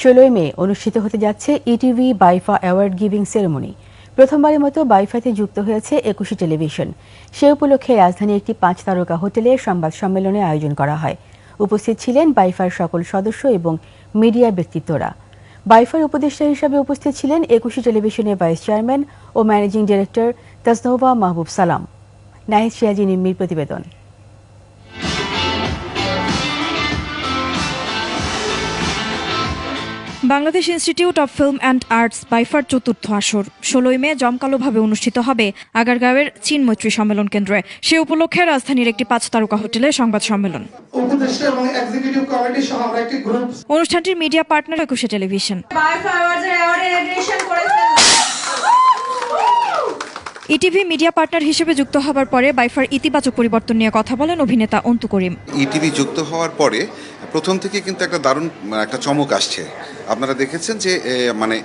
ষোলোই মে অনুষ্ঠিত হতে যাচ্ছে ETV BIFA award giving ceremony প্রথমবারের মতো বাইফাতে যুক্ত হয়েছে একুশে টেলিভিশন। সে উপলক্ষে রাজধানীর একটি পাঁচ তারকা হোটেলে সংবাদ সম্মেলনে আয়োজন করা হয়। উপস্থিত ছিলেন বাইফার সকল সদস্য এবং মিডিয়া ব্যক্তিত্বরা। বাইফার উপদেষ্টা হিসাবে উপস্থিত ছিলেন একুশে টেলিভিশনের ভাইস চেয়ারম্যান ও ম্যানেজিং ডিরেক্টর তাজনোভা মাহবুব সালাম। নাহিদ সিয়াজি নিম্মির প্রতিবেদন। Bangladesh institute of film and arts by far চতুর্থ আসর ষোলোই মে জমকালোভাবে অনুষ্ঠিত হবে আগারগাঁওয়ের চীন মৈত্রী সম্মেলন কেন্দ্রে। সে উপলক্ষে রাজধানীর একটি পাঁচ তারকা হোটেলে সংবাদ সম্মেলন। উপদেষ্টা এবং এক্সিকিউটিভ কমিটি সহ আমরা একটি গ্রুপ অনুষ্ঠানটির media partner Ekushey television ETV media partner হিসেবে যুক্ত হবার পরে বাইফার ইতিবাচক পরিবর্তন নিয়ে কথা বলেন অভিনেতা অন্তু করিম। ইটিভি যুক্ত হওয়ার পরে প্রথম থেকে কিন্তু একটা দারুণ মানে একটা চমক আসছে। আপনারা দেখেছেন যে মানে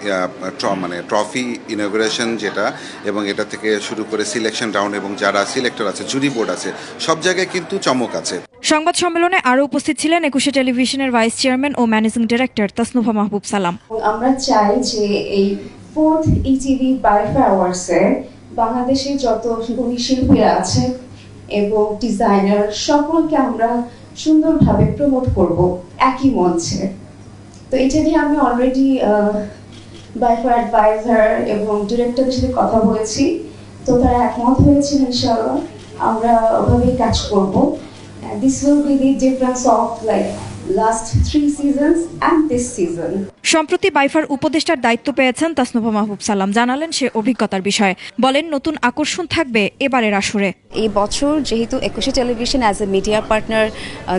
ট্র- মানে ট্রফি ইনগ্রেশন যেটা এবং এটা থেকে শুরু করে সিলেকশন রাউন্ড এবং যারা সিলেক্টর আছে জুরি বোর্ড আছে সব জায়গায় কিন্তু চমক আছে। সংবাদ সম্মেলনে আরও উপস্থিত ছিলেন একুশে টেলিভিশনের ভাইস চেয়ারম্যান ও ম্যানেজিং ডিরেক্টর তাসনুভা মাহবুব সালাম। আমরা চাই যে এই ফোর্থ ইটিভি বাইফা অ্যাওয়ার্ডসে বাংলাদেশের যত গুণী শিল্পীরা আছে এবং ডিজাইনার সকলকে আমরা সুন্দরভাবে প্রমোট করব একই মঞ্চে। তো এটা নিয়ে আমি অলরেডি বাইফা অ্যাডভাইজার এবং ডিরেক্টরের সাথে কথা বলেছি। তো তারা একমত হয়েছেন ইনশাআল্লাহ। আমরা ওভাবেই কাজ করব। This will be the difference of like last three seasons season সম্প্রতি বাইফার উপদেষ্টার দায়িত্ব পেয়েছেন তাসনুভা মাহবুব সালাম। জানালেন সে অভিজ্ঞতার বিষয়ে। বলেন নতুন আকর্ষণ থাকবে এবারের আসরে। এই বছর যেহেতু Ekushey television as a media partner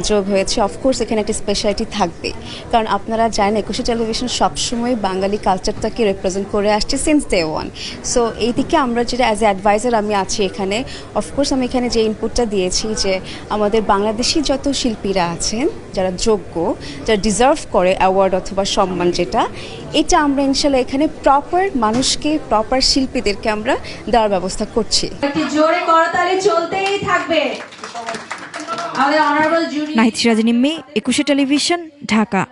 যোগ হয়েছে অফকোর্স এখানে একটা স্পেশালিটি থাকবে। কারণ আপনারা জানেন একুশে টেলিভিশন সবসময় বাঙালি কালচারটাকে রিপ্রেজেন্ট করে আসছে সিন্স ডে ওয়ান সো এই দিকে আমরা যেটা অ্যাজ এ অ্যাডভাইজার আমি আছি এখানে। অফকোর্স আমি এখানে যে ইনপুটটা দিয়েছি যে আমাদের বাংলাদেশি যত শিল্পীরা আছেন যারা যোগ্য যা ডিজার্ভ করে অ্যাওয়ার্ড অথবা সম্মান যেটা এটা আমরা ইনশাল্লাহ এখানে প্রপার মানুষকে প্রপার শিল্পীদেরকে আমরা দেওয়ার ব্যবস্থা করছি। জোরে করতালি চলতেই থাকবে। নাহিদ একুশে টেলিভিশন ঢাকা।